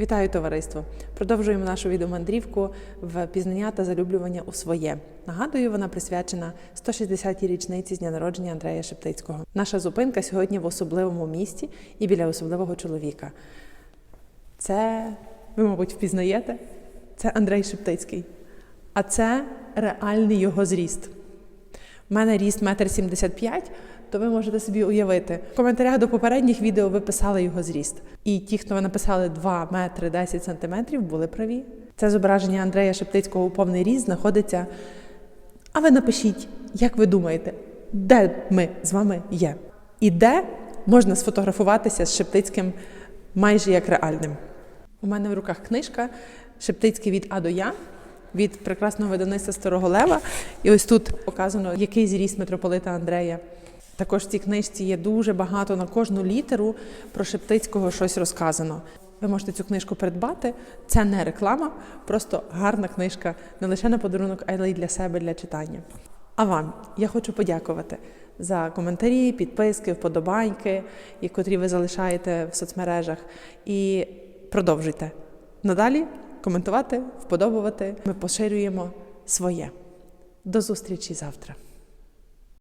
Вітаю товариство! Продовжуємо нашу відеомандрівку в пізнання та залюблювання у своє. Нагадую, вона присвячена 160-й річниці з дня народження Андрея Шептицького. Наша зупинка сьогодні в особливому місті і біля особливого чоловіка. Це ви, мабуть, впізнаєте? Це Андрей Шептицький. А це реальний його зріст. У мене ріст 1,75 м, то ви можете собі уявити. В коментарях до попередніх відео ви писали його зріст. І ті, хто написали 2 метри 10 сантиметрів, були праві. Це зображення Андрея Шептицького у повний ріст знаходиться. А ви напишіть, як ви думаєте, де ми з вами є? І де можна сфотографуватися з Шептицьким майже як реальним? У мене в руках книжка Шептицький від А до Я від прекрасного видавництва Старого Лева. І ось тут показано, який зріст митрополита Андрея. Також в цій книжці є дуже багато на кожну літеру про Шептицького щось розказано. Ви можете цю книжку придбати. Це не реклама, просто гарна книжка не лише на подарунок, але й для себе для читання. А вам я хочу подякувати за коментарі, підписки, вподобайки, і котрі ви залишаєте в соцмережах. І продовжуйте надалі коментувати, вподобувати. Ми поширюємо своє. До зустрічі завтра.